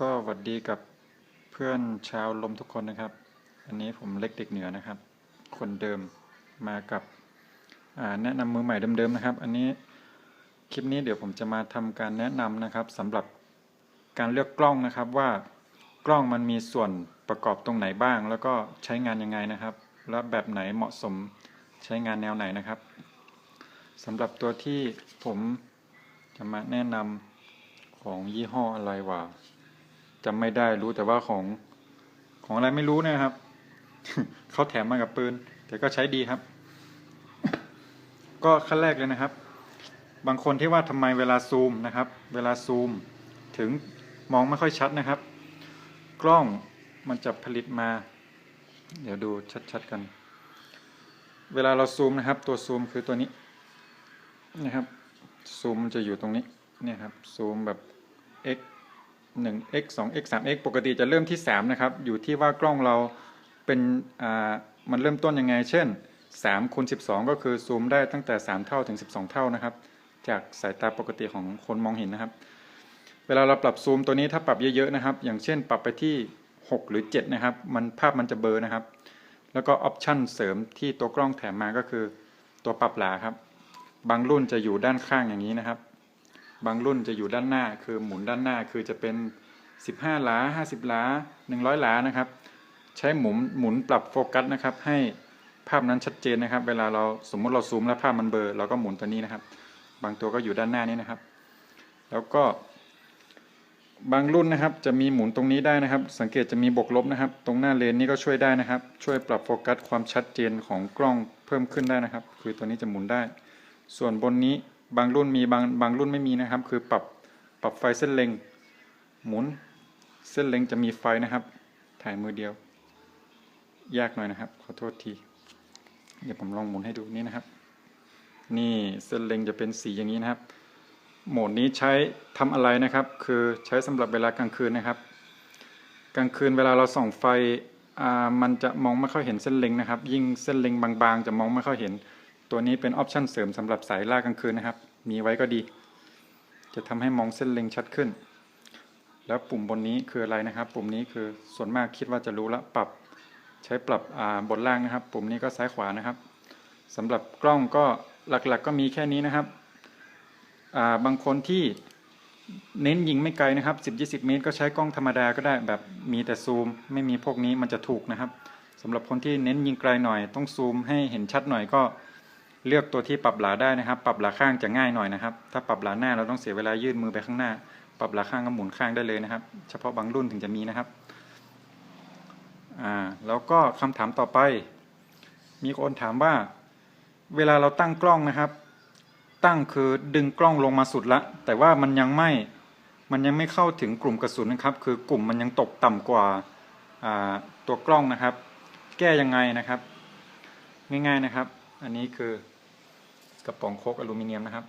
ก็หวัดดีกับเพื่อนชาวลมทุกคนนะครับ อันนี้ผมเล็กเด็กเหนือนะครับ คนเดิมมากับแนะนำมือใหม่เดิมๆนะครับ อันนี้คลิปนี้เดี๋ยวผมจะมาทำการแนะนำนะครับสำหรับการเลือกกล้องนะครับว่ากล้องมันมีส่วนประกอบตรงไหนบ้าง แล้วก็ใช้งานยังไงนะครับ และแบบไหนเหมาะสมใช้งานแนวไหนนะครับสำหรับตัวที่ผมจะมาแนะนำของยี่ห้ออะไรวะ จำไม่ได้รู้แต่ว่าของของอะไรไม่รู้นะครับเขาแถมมากับปืน แต่ก็ใช้ดีครับ ก็ขั้นแรกเลยนะครับ บางคนที่ว่าทำไมเวลาซูมนะครับ เวลาซูม ถึงมองไม่ค่อยชัดนะครับ กล้องมันจะผลิตมา เดี๋ยวดูชัดๆกัน เวลาเราซูมนะครับ ตัวซูมคือตัวนี้นะครับซูมมันจะอยู่ตรงนี้เนี่ยครับซูมแบบ x 1 x 2 x 3 x ปกติจะเริ่มที่ 3 นะครับ อยู่ที่ว่ากล้องเราเป็นอ่ามันเริ่มต้นยังไง เช่น3คูณ12 ก็คือซูมได้ตั้งแต่ 3 เท่าถึง 12 เท่านะครับ จากสายตาปกติของคนมองเห็นนะครับ เวลาเราปรับซูมตัวนี้ถ้าปรับเยอะๆนะครับ อย่างเช่นปรับไปที่ 6 หรือ 7 นะครับ มันภาพมันจะเบลอนะครับ แล้วก็ออปชันเสริมที่ตัวกล้องแถมมาก็คือตัวปรับหลาครับ บางรุ่นจะอยู่ด้านข้างอย่างนี้นะครับ บางรุ่นจะอยู่ด้านหน้า คือหมุนด้านหน้าคือจะเป็น 15 หลา 50 หลา 100 หลานะครับ ใช้หมุนหมุนปรับโฟกัสนะครับ ให้ภาพนั้นชัดเจนนะครับ เวลาเราสมมุติเราซูมแล้วภาพมันเบลอเราก็หมุนตัวนี้นะครับ บางตัวก็อยู่ด้านหน้านี้นะครับ แล้วก็ บางรุ่นนะครับ จะมีหมุนตรงนี้ได้นะครับ สังเกตจะมีบวกลบนะครับ ตรงหน้าเลนนี้ก็ช่วยได้นะครับ ช่วยปรับโฟกัสความชัดเจนของกล้องเพิ่มขึ้นได้นะครับ คือตัวนี้จะหมุนได้ ส่วนบนนี้ บางรุ่นมีบางบางรุ่นไม่มีนะครับ คือปรับปรับไฟเส้นเล็ง หมุน เส้นเล็งจะมีไฟนะครับ ถ่ายมือเดียว ยากหน่อยนะครับ ขอโทษที เดี๋ยวผมลองหมุนให้ดูนี่นะครับ นี่เส้นเล็งจะเป็นสีอย่างนี้นะครับ โหมดนี้ใช้ทำอะไรนะครับ คือใช้สำหรับเวลากลางคืนนะครับ กลางคืนเวลาเราส่องไฟอ่ามันจะมองไม่ค่อยเห็นเส้นเล็งนะครับ ยิ่งเส้นเล็งบางๆ จะมองไม่ค่อยเห็น ตัวนี้เป็นออปชันเสริมสำหรับสายล่ากลางคืนนะครับ มีไว้ก็ดี จะทำให้มองเส้นเล็งชัดขึ้น แล้วปุ่มบนนี้คืออะไรนะครับ ปุ่มนี้คือส่วนมากคิดว่าจะรู้ละปรับใช้ปรับบนล่างนะครับ ปุ่มนี้ก็ซ้ายขวานะครับสำหรับกล้องก็หลักๆก็มีแค่นี้นะครับาบางคนที่เน้นยิงไม่ไกลนะครับ 10-20 เมตร ก็ใช้กล้องธรรมดาก็ได้แบบมีแต่ซูม ไม่มีพวกนี้มันจะถูกนะครับสำหรับคนที่เน้นยิงไกลหน่อยต้องซูมให้เห็นชัดหน่อยก็ เลือกตัวที่ปรับหลาได้นะครับ ปรับหลาข้างจะง่ายหน่อยนะครับ ถ้าปรับหลาหน้าเราต้องเสียเวลายื่นมือไปข้างหน้า ปรับหลาข้างก็หมุนข้างได้เลยนะครับ เฉพาะบางรุ่นถึงจะมีนะครับอ่าแล้วก็คำถามต่อไป มีคนถามว่า เวลาเราตั้งกล้องนะครับ ตั้งคือดึงกล้องลงมาสุดละ แต่ว่ามันยังไม่มันยังไม่เข้าถึงกลุ่มกระสุนนะครับ คือกลุ่มมันยังตกต่ำกว่าอ่าตัวกล้องนะครับ แก้ยังไงนะครับ ง่ายๆนะครับ อันนี้คือ กระป๋องโคกอลูมิเนียมนะครับ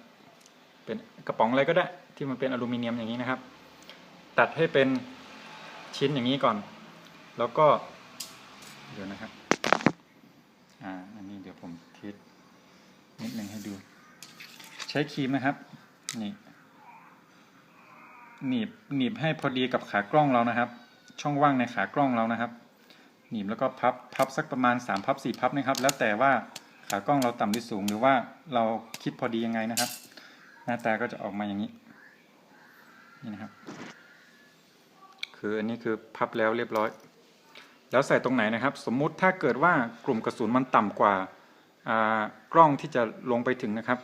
เป็นกระป๋องอะไรก็ได้ที่มันเป็นอลูมิเนียมอย่างนี้นะครับ ตัดให้เป็นชิ้นอย่างนี้ก่อน แล้วก็เดี๋ยวนะครับอ่าอันนี้เดี๋ยวผมเทสนิดหนึ่งให้ดู ใช้ครีมนะครับนี่หนีบหนีบให้พอดีกับขากล้องเรานะครับ ช่องว่างในขากล้องเรานะครับ หนีบแล้วก็พับพับสักประมาณ3พับ4พับนะครับ แล้วแต่ว่า ขากล้องเราต่ำหรือสูงหรือว่าเราคิดพอดียังไงนะครับ หน้าตาก็จะออกมาอย่างนี้ นี่นะครับ คืออันนี้คือพับแล้วเรียบร้อย แล้วใส่ตรงไหนนะครับ สมมุติถ้าเกิดว่ากลุ่มกระสุนมันต่ำกว่าอ่ากล้องที่จะลงไปถึงนะครับ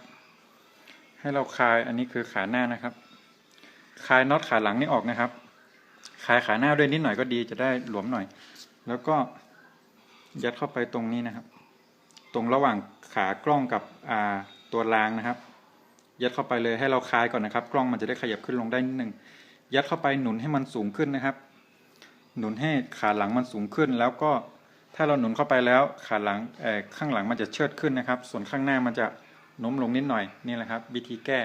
ให้เราคลายอันนี้คือขาหน้านะครับคลายน็อตขาหลังนี่ออกนะครับคลายขาหน้าด้วยนิดหน่อยก็ดีจะได้หลวมหน่อย แล้วก็ยัดเข้าไปตรงนี้นะครับ ตรงระหว่างขากล้องกับตัวรางนะครับ ยัดเข้าไปเลยให้เราคลายก่อนนะครับ กล้องมันจะได้ขยับขึ้นลงได้นิดหนึ่งยัดเข้าไปหนุนให้มันสูงขึ้นนะครับ หนุนให้ขาหลังมันสูงขึ้น แล้วก็ถ้าเราหนุนเข้าไปแล้วขาหลังข้างหลังมันจะเชิดขึ้นนะครับ ส่วนข้างหน้ามันจะโน้มลงนิดหน่อยนี่แหละครับวิธีแก้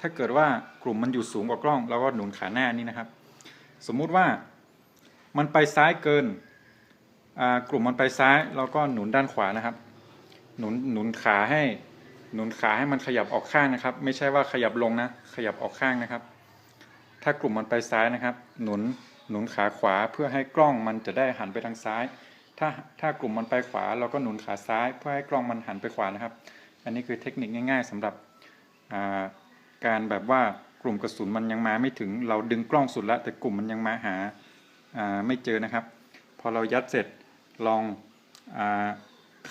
ถ้าเกิดว่ากลุ่มมันอยู่สูงกว่ากล้องเราก็หนุนขาหน้านี่นะครับ สมมุติว่ามันไปซ้ายเกินกลุ่มมันไปซ้ายเราก็หนุนด้านขวานะครับ หนุนหนุนขาให้ หนุนขาให้มันขยับออกข้างนะครับ ไม่ใช่ว่าขยับลงนะ ขยับออกข้างนะครับ ถ้ากลุ่มมันไปซ้ายนะครับ หนุนหนุนขาขวาเพื่อให้กล้องมันจะได้หันไปทางซ้าย ถ้าถ้ากลุ่มมันไปขวาเราก็หนุนขาซ้าย เพื่อให้กล้องมันหันไปขวานะครับ อันนี้คือเทคนิคง่าย ๆสำหรับการแบบว่ากลุ่มกระสุนมันยังมาไม่ถึง เราดึงกล้องสุดแล้วแต่กลุ่มมันยังมาหาาไม่เจอนะครับ พอเรายัดเสร็จลองอา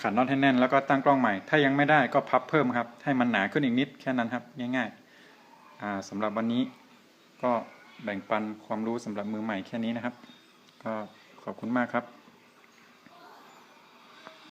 ขันน็อตให้แน่นแล้วก็ตั้งกล้องใหม่ ถ้ายังไม่ได้ก็พับเพิ่มครับ ให้มันหนาขึ้นอีกนิดแค่นั้นครับ ง่ายๆอ่าสำหรับวันนี้ก็แบ่งปันความรู้สำหรับมือใหม่แค่นี้นะครับ ก็ขอบคุณมากครับ